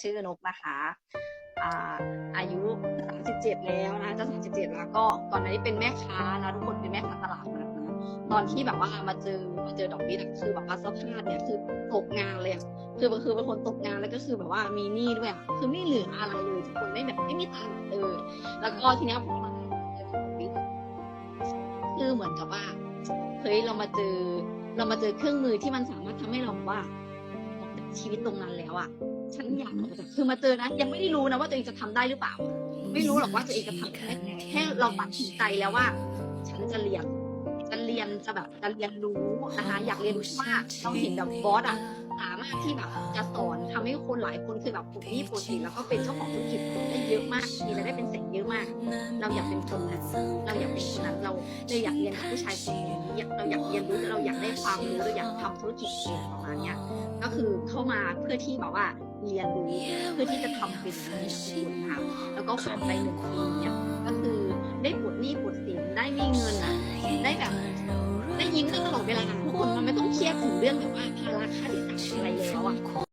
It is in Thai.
ชื่อนกนะคะอ่าอายุ 37 แล้วนะจะ37 แล้วก็ก่อนหน้านี้เป็นแม่ค้านะทุกคนเป็นแม่ค้าตลาดนะตอนที่แบบว่ามาเจอมาเจอดอกนี้นะคือแบบว่าสภาพเนี่ยคือตกงานเลยคือคือเป็นคนตกงานแล้วก็คือแบบว่ามีหนี้ด้วยอะคือไม่เหลืออะไรเลยทุกคนไม่แบบไม่มีตังค์เลยแล้วก็ทีนี้ยผมมาเจอดอกนี้คือเหมือนกับว่าเฮ้ยเรามาเจอเรามาเจอเครื่องมือที่มันสามารถทำให้เราว่าชีวิตตรงนั้นแล้วอะ ฉันอยากคือมาเจอนะยังไม่ได้รู้นะว่าตัวเองจะทำได้หรือเปล่า ไม่รู้หรอกว่าตัวเองจะทำได้ไหแค่เราตัดสินใจแล้วว่า ฉันจะเรียนจะเรียนจะแบบจะเรียนรู้นะคะอยากเรียนรู้ว่าเราเห็นแบบบอสอะสามารถที่แบบจะสอนทำให้คนหลายคนคือแบบปลุกหนี้ปลุกสินแล้วก็เป็นเจ้าของธุรกิจได้เยอะมากมีรายได้เป็นแสนเยอะมาก เราอยากเป็นคนนั้น เราอยากเลยอยากเรียนกับผู้ชายคนนี้อยากเราอยากเรียนรู้เราอยากได้ความรู้เราอยากทำธุรกิจเองประมาณเนี้ยก็คือเข้ามาเพื่อที่แบบว่าเรียนรู้เพื่อที่จะทำเป็นอย่างนี้ทุกคนนะคะแล้วก็ผ่านไปหนึ่งปีเนี่ยก็คือได้ปลดหนี้ปลดสินได้มีเงินอะได้แบบได้ยิ้มได้ตลอดเวลาทุกคนมันไม่ต้องเครียดถึงเรื่องแบบว่าภาระค่าใช้จ่ายอะไรแล้วอะ